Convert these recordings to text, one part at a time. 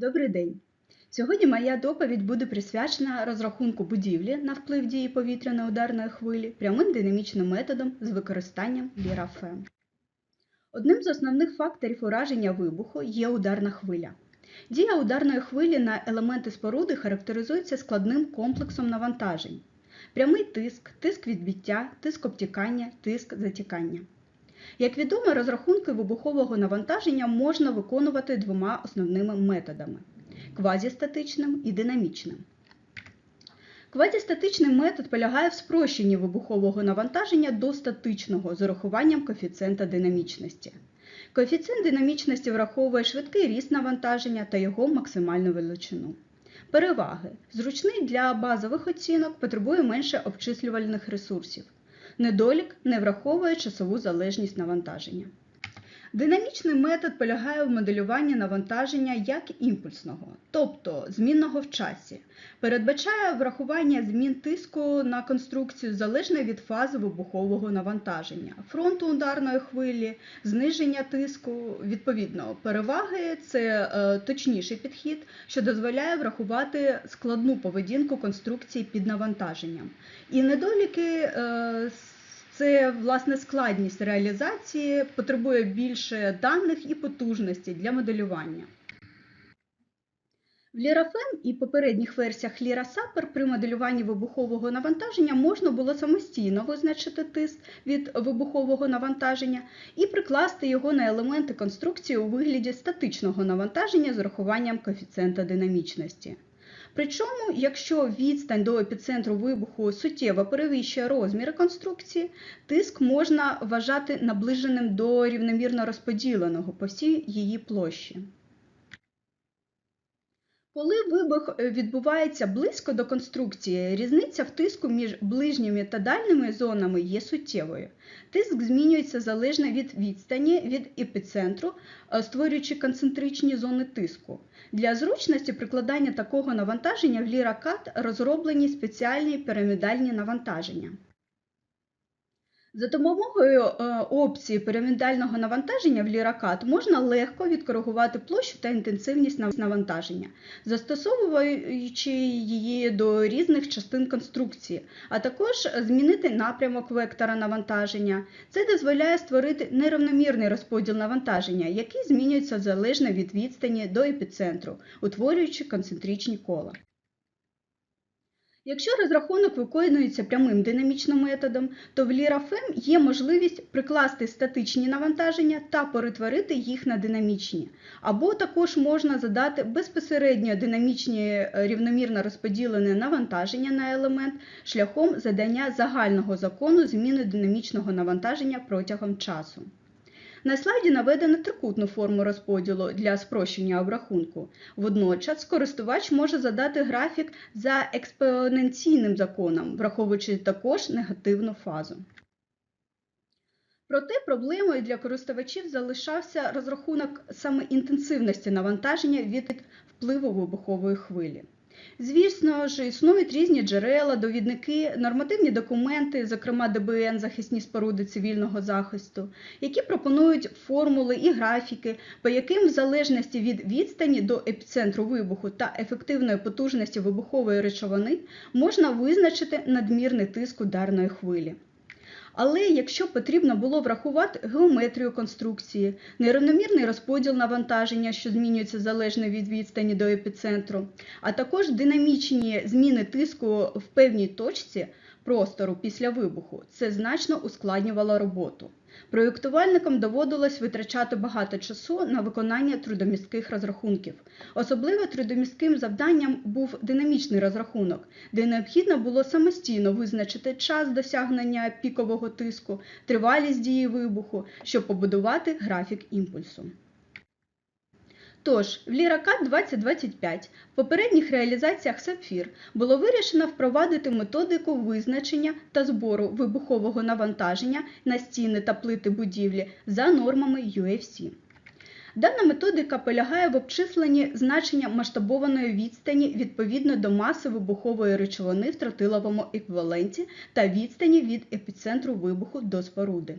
Добрий день! Сьогодні моя доповідь буде присвячена розрахунку будівлі на вплив дії повітряної ударної хвилі прямим динамічним методом з використанням лірафем. Одним з основних факторів ураження вибуху є ударна хвиля. Дія ударної хвилі на елементи споруди характеризується складним комплексом навантажень: прямий тиск, тиск відбиття, тиск обтікання, тиск затікання. Як відомо, розрахунки вибухового навантаження можна виконувати двома основними методами квазістатичним і динамічним. Квазістатичний метод полягає в спрощенні вибухового навантаження до статичного з урахуванням коефіцієнта динамічності. Коефіцієнт динамічності враховує швидкий ріст навантаження та його максимальну величину. Переваги. Зручний для базових оцінок потребує менше обчислювальних ресурсів. Недолік не враховує часову залежність навантаження. Динамічний метод полягає в моделюванні навантаження як імпульсного, тобто змінного в часі. Передбачає врахування змін тиску на конструкцію залежно від фази вибухового навантаження, фронту ударної хвилі, зниження тиску. Відповідно, переваги це е, точніший підхід, що дозволяє врахувати складну поведінку конструкції під навантаженням. І недоліки е, це власне складність реалізації, потребує більше даних і потужності для моделювання. В Lirafen і попередніх версіях LiraSaper при моделюванні вибухового навантаження можна було самостійно визначити тиск від вибухового навантаження і прикласти його на елементи конструкції у вигляді статичного навантаження з урахуванням коефіцієнта динамічності. Причому, якщо відстань до епіцентру вибуху суттєво перевищує розміри конструкції, тиск можна вважати наближеним до рівномірно розподіленого по всій її площі. Коли вибух відбувається близько до конструкції, різниця в тиску між ближніми та дальніми зонами є суттєвою. Тиск змінюється залежно від відстані від епіцентру, створюючи концентричні зони тиску. Для зручності прикладання такого навантаження в ліракат розроблені спеціальні пірамідальні навантаження. За допомогою опції пірамідального навантаження в ліракат можна легко відкоригувати площу та інтенсивність навантаження, застосовуючи її до різних частин конструкції, а також змінити напрямок вектора навантаження. Це дозволяє створити нерівномірний розподіл навантаження, який змінюється залежно від відстані до епіцентру, утворюючи концентричні кола. Якщо розрахунок виконується прямим динамічним методом, то в LiraFem є можливість прикласти статичні навантаження та перетворити їх на динамічні. Або також можна задати безпосередньо динамічні рівномірно розподілене навантаження на елемент шляхом задання загального закону зміни динамічного навантаження протягом часу. На слайді наведено трикутну форму розподілу для спрощення обрахунку. Водночас користувач може задати графік за експоненційним законом, враховуючи також негативну фазу. Проте проблемою для користувачів залишався розрахунок саме інтенсивності навантаження від впливу вибухової хвилі. Звісно ж, існують різні джерела, довідники, нормативні документи, зокрема ДБН, захисні споруди цивільного захисту, які пропонують формули і графіки, по яким в залежності від відстані до епіцентру вибуху та ефективної потужності вибухової речовини можна визначити надмірний тиск ударної хвилі. Але якщо потрібно було врахувати геометрію конструкції, нерівномірний розподіл навантаження, що змінюється залежно від відстані до епіцентру, а також динамічні зміни тиску в певній точці простору після вибуху, це значно ускладнювало роботу. Проєктувальникам доводилось витрачати багато часу на виконання трудомістких розрахунків. Особливо трудомістким завданням був динамічний розрахунок, де необхідно було самостійно визначити час досягнення пікового тиску, тривалість дії вибуху, щоб побудувати графік імпульсу. Тож, в LiraCAD 2025 в попередніх реалізаціях Сапфір було вирішено впровадити методику визначення та збору вибухового навантаження на стіни та плити будівлі за нормами UFC. Дана методика полягає в обчисленні значення масштабованої відстані відповідно до маси вибухової речовини в тротиловому еквіваленті та відстані від епіцентру вибуху до споруди.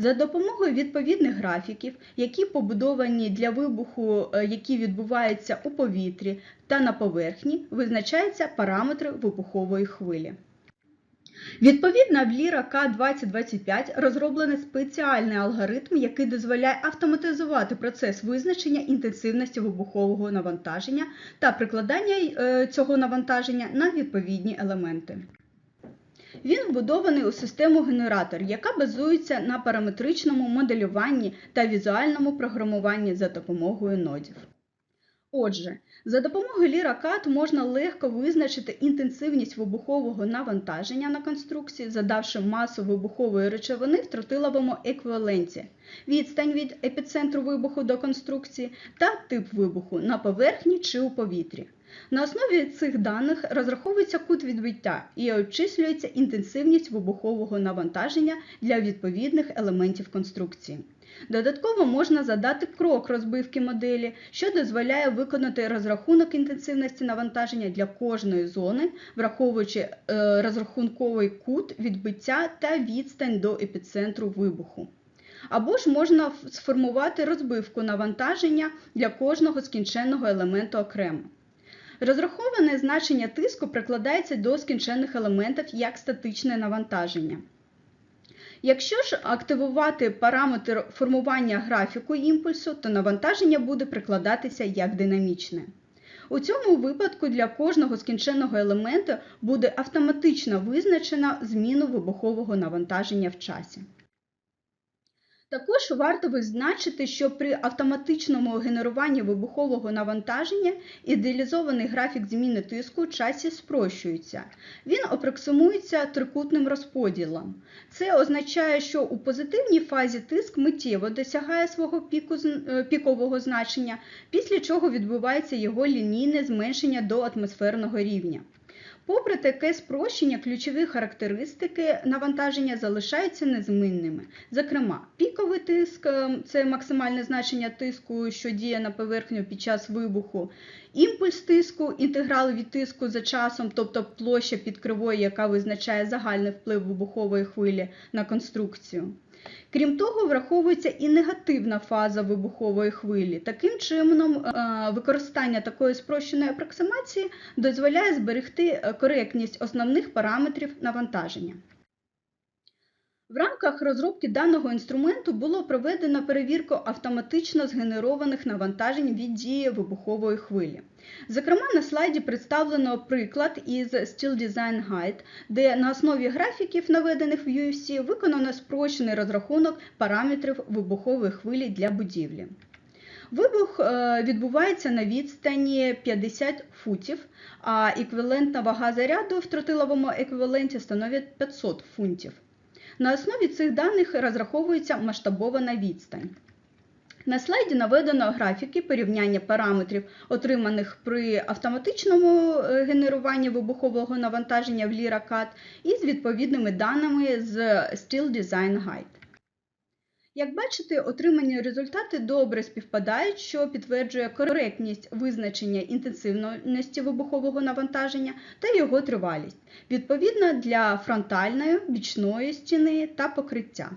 За допомогою відповідних графіків, які побудовані для вибуху, е, який відбувається у повітрі та на поверхні, визначаються параметри вибухової хвилі. Відповідно, в Ліра К2025 розроблений спеціальний алгоритм, який дозволяє автоматизувати процес визначення інтенсивності вибухового навантаження та прикладання е, цього навантаження на відповідні елементи. Він вбудований у систему генератор, яка базується на параметричному моделюванні та візуальному програмуванні за допомогою нодів. Отже, за допомогою ліракат можна легко визначити інтенсивність вибухового навантаження на конструкції, задавши масу вибухової речовини в тротиловому еквіваленті, відстань від епіцентру вибуху до конструкції та тип вибуху на поверхні чи у повітрі. На основі цих даних розраховується кут відбиття і обчислюється інтенсивність вибухового навантаження для відповідних елементів конструкції. Додатково можна задати крок розбивки моделі, що дозволяє виконати розрахунок інтенсивності навантаження для кожної зони, враховуючи е, розрахунковий кут відбиття та відстань до епіцентру вибуху. Або ж можна сформувати розбивку навантаження для кожного скінченного елементу окремо. Розраховане значення тиску прикладається до скінчених елементів як статичне навантаження. Якщо ж активувати параметр формування графіку імпульсу, то навантаження буде прикладатися як динамічне. У цьому випадку для кожного скінченого елементу буде автоматично визначена зміну вибухового навантаження в часі. Також варто визначити, що при автоматичному генеруванні вибухового навантаження ідеалізований графік зміни тиску у часі спрощується. Він апроксимується трикутним розподілом. Це означає, що у позитивній фазі тиск миттєво досягає свого піку, е, пікового значення, після чого відбувається його лінійне зменшення до атмосферного рівня. Попри таке спрощення, ключові характеристики навантаження залишаються незмінними. Зокрема, піковий тиск ем, це максимальне значення тиску, що діє на поверхню під час вибуху, імпульс тиску, інтеграл від тиску за часом, тобто площа під кривою, яка визначає загальний вплив вибухової хвилі на конструкцію. Крім того, враховується і негативна фаза вибухової хвилі. Таким чином, е, використання такої спрощеної апроксимації дозволяє зберегти е, коректність основних параметрів навантаження. В рамках розробки даного інструменту було проведено перевірку автоматично згенерованих навантажень від дії вибухової хвилі. Зокрема, на слайді представлено приклад із Steel Design Guide, де на основі графіків, наведених в UFC, виконано спрощений розрахунок параметрів вибухової хвилі для будівлі. Вибух е, відбувається на відстані 50 футів, а еквівалентна вага заряду в тротиловому еквіваленті становить 500 фунтів. На основі цих даних розраховується масштабована відстань. На слайді наведено графіки порівняння параметрів, отриманих при автоматичному е, генеруванні вибухового навантаження в LIRACAD з відповідними даними з Steel Design Guide. Як бачите, отримані результати добре співпадають, що підтверджує коректність визначення інтенсивності вибухового навантаження та його тривалість, відповідно для фронтальної, бічної стіни та покриття.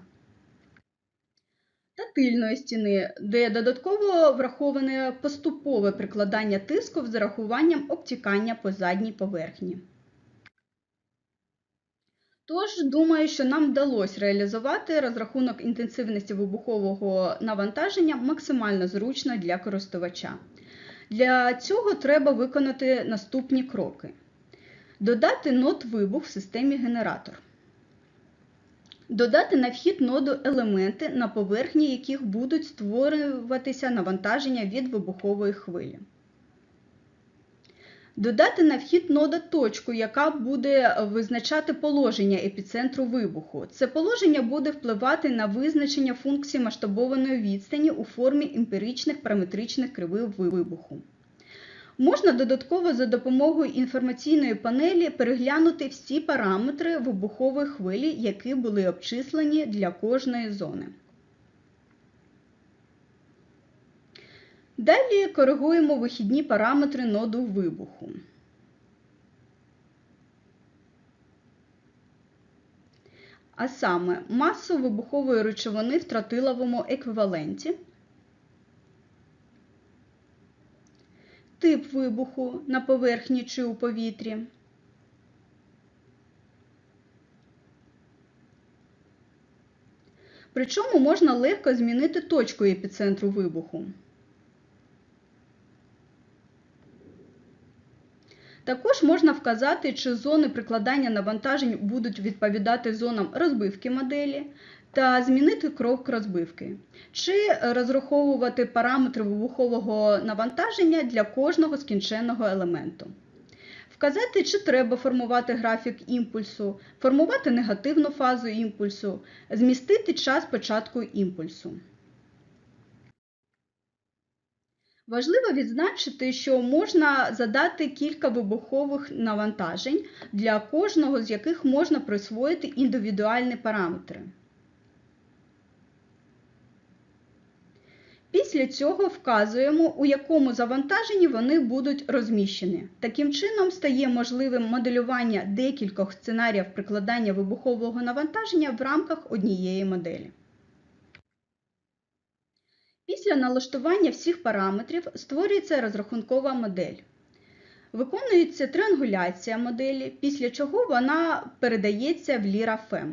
Тильної стіни, де додатково враховане поступове прикладання тиску з зарахуванням обтікання по задній поверхні. Тож, думаю, що нам вдалося реалізувати розрахунок інтенсивності вибухового навантаження максимально зручно для користувача. Для цього треба виконати наступні кроки: додати нод вибух в системі генератор. Додати на вхід ноду елементи, на поверхні яких будуть створюватися навантаження від вибухової хвилі. Додати на вхід нода точку, яка буде визначати положення епіцентру вибуху. Це положення буде впливати на визначення функції масштабованої відстані у формі емпіричних параметричних кривих вибуху. Можна додатково за допомогою інформаційної панелі переглянути всі параметри вибухової хвилі, які були обчислені для кожної зони. Далі коригуємо вихідні параметри ноду вибуху. а саме масу вибухової речовини в тротиловому еквіваленті, тип вибуху на поверхні чи у повітрі, Причому можна легко змінити точку епіцентру вибуху. Також можна вказати, чи зони прикладання навантажень будуть відповідати зонам розбивки моделі та змінити крок розбивки, чи розраховувати параметри вибухового навантаження для кожного скінченного елементу. Вказати, чи треба формувати графік імпульсу, формувати негативну фазу імпульсу, змістити час початку імпульсу. Важливо відзначити, що можна задати кілька вибухових навантажень, для кожного з яких можна присвоїти індивідуальні параметри. Після цього вказуємо, у якому завантаженні вони будуть розміщені. Таким чином стає можливим моделювання декількох сценаріїв прикладання вибухового навантаження в рамках однієї моделі. Після налаштування всіх параметрів створюється розрахункова модель. Виконується триангуляція моделі, після чого вона передається в LIRA-FEM.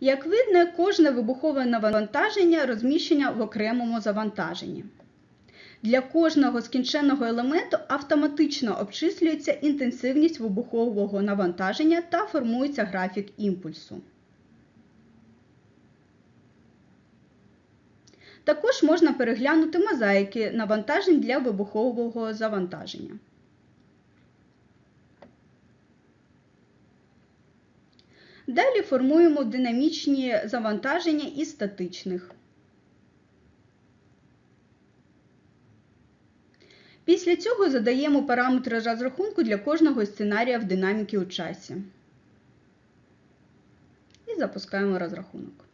Як видно, кожне вибухове навантаження розміщення в окремому завантаженні. Для кожного скінченого елементу автоматично обчислюється інтенсивність вибухового навантаження та формується графік імпульсу. Також можна переглянути мозаїки навантажень для вибухового завантаження. Далі формуємо динамічні завантаження із статичних. Після цього задаємо параметри розрахунку для кожного сценарія в динаміки у часі. І запускаємо розрахунок.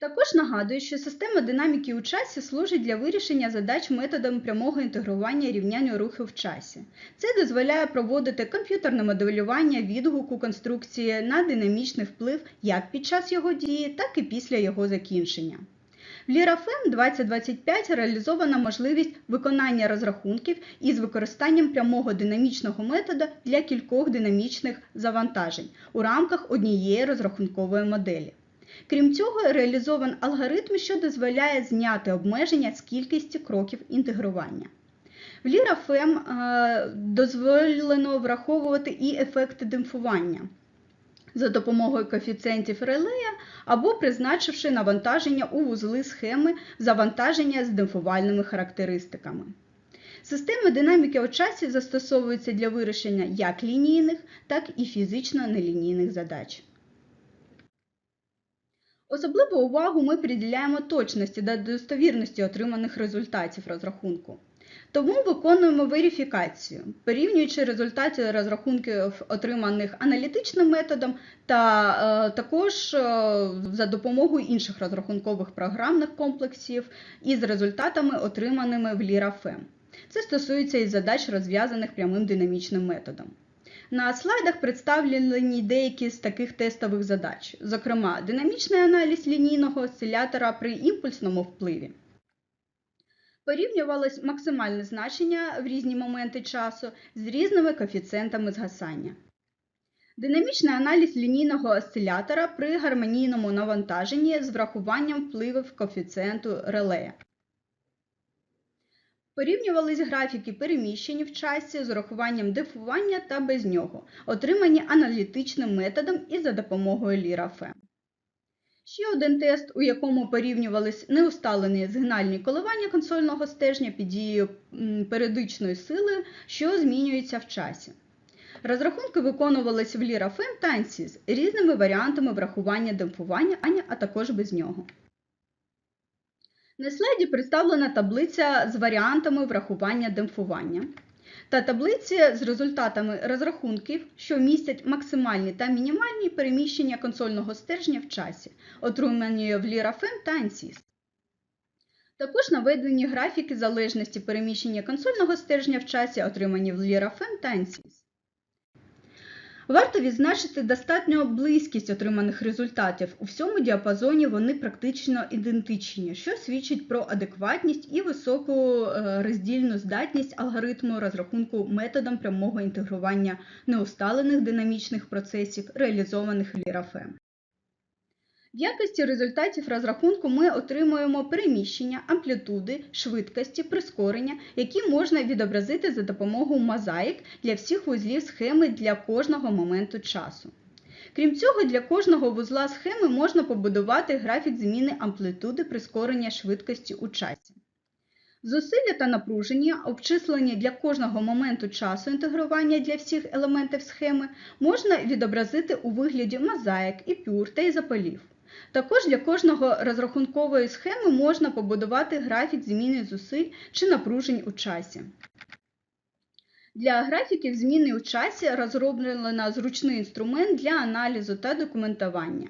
Також нагадую, що система динаміки у часі служить для вирішення задач методом прямого інтегрування рівняння руху в часі. Це дозволяє проводити комп'ютерне моделювання відгуку конструкції на динамічний вплив як під час його дії, так і після його закінчення. В LIRAFEM 2025 реалізована можливість виконання розрахунків із використанням прямого динамічного методу для кількох динамічних завантажень у рамках однієї розрахункової моделі. Крім цього, реалізований алгоритм, що дозволяє зняти обмеження з кількості кроків інтегрування. В LIRAFEM дозволено враховувати і ефекти демпфування за допомогою коефіцієнтів релея або призначивши навантаження у вузли схеми завантаження з демпфувальними характеристиками. Системи динаміки у часі застосовуються для вирішення як лінійних, так і фізично нелінійних задач. Особливу увагу ми приділяємо точності та достовірності отриманих результатів розрахунку. Тому виконуємо верифікацію, порівнюючи результати розрахунків, отриманих аналітичним методом, та е, також е, за допомогою інших розрахункових програмних комплексів із результатами, отриманими в LIRA-FEM. Це стосується і задач, розв'язаних прямим динамічним методом. На слайдах представлені деякі з таких тестових задач, зокрема, динамічний аналіз лінійного осцилятора при імпульсному впливі. Порівнювалось максимальне значення в різні моменти часу з різними коефіцієнтами згасання. Динамічний аналіз лінійного осцилятора при гармонійному навантаженні з врахуванням впливів коефіцієнту релея. Порівнювались графіки переміщень в часі з урахуванням дефування та без нього, отримані аналітичним методом і за допомогою LIRA-FEM. Ще один тест, у якому порівнювались неусталені згинальні коливання консольного стежня під дією періодичної сили, що змінюється в часі. Розрахунки виконувалися в LIRA-FEM та ANSYS різними варіантами врахування демпфування, а також без нього. На слайді представлена таблиця з варіантами врахування демпфування та таблиці з результатами розрахунків, що містять максимальні та мінімальні переміщення консольного стержня в часі, отримані в LIRA-FEM та ANSYS. Також наведені графіки залежності переміщення консольного стержня в часі, отримані в Lirafen та ANSYS. Варто відзначити достатньо близькість отриманих результатів. У всьому діапазоні вони практично ідентичні, що свідчить про адекватність і високу е, роздільну здатність алгоритму розрахунку методом прямого інтегрування неусталених динамічних процесів, реалізованих в Lirafen. В якості результатів розрахунку ми отримуємо переміщення, амплітуди, швидкості, прискорення, які можна відобразити за допомогою мозаїк для всіх вузлів схеми для кожного моменту часу. Крім цього, для кожного вузла схеми можна побудувати графік зміни амплитуди прискорення швидкості у часі. Зусилля та напруження, обчислені для кожного моменту часу інтегрування для всіх елементів схеми, можна відобразити у вигляді мозаїк, іпюр та ізополів. Також для кожного розрахункової схеми можна побудувати графік зміни зусиль чи напружень у часі. Для графіків зміни у часі розроблено зручний інструмент для аналізу та документування.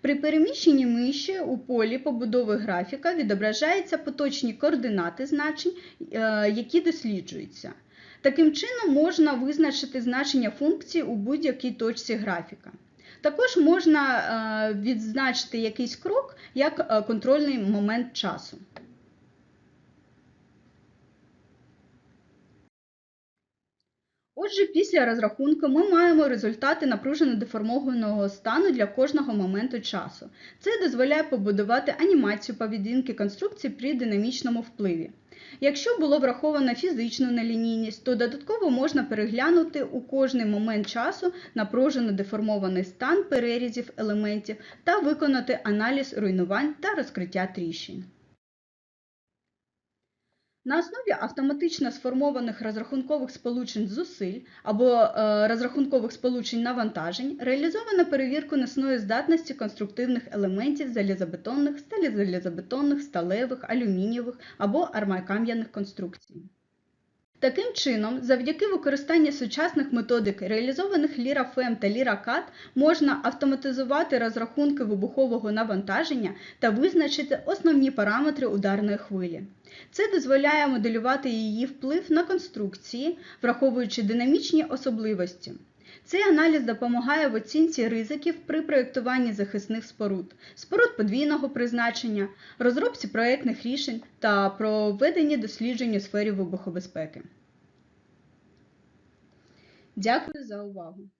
При переміщенні миші у полі побудови графіка відображаються поточні координати значень, е, які досліджуються. Таким чином можна визначити значення функції у будь-якій точці графіка. Також можна е, відзначити якийсь крок як е, контрольний момент часу. Отже, після розрахунку ми маємо результати напружено деформованого стану для кожного моменту часу. Це дозволяє побудувати анімацію поведінки конструкції при динамічному впливі. Якщо було враховано фізичну нелінійність, то додатково можна переглянути у кожний момент часу напружено деформований стан перерізів елементів та виконати аналіз руйнувань та розкриття тріщин. На основі автоматично сформованих розрахункових сполучень зусиль або е, розрахункових сполучень навантажень реалізовано перевірку несної здатності конструктивних елементів залізобетонних, сталізалізобетонних, сталевих, алюмінієвих або армакам'яних конструкцій. Таким чином, завдяки використанню сучасних методик, реалізованих LIRA-FEM та LIRA-CAD, можна автоматизувати розрахунки вибухового навантаження та визначити основні параметри ударної хвилі. Це дозволяє моделювати її вплив на конструкції, враховуючи динамічні особливості. Цей аналіз допомагає в оцінці ризиків при проєктуванні захисних споруд, споруд подвійного призначення, розробці проєктних рішень та проведенні досліджень у сфері вибухобезпеки. Дякую за увагу!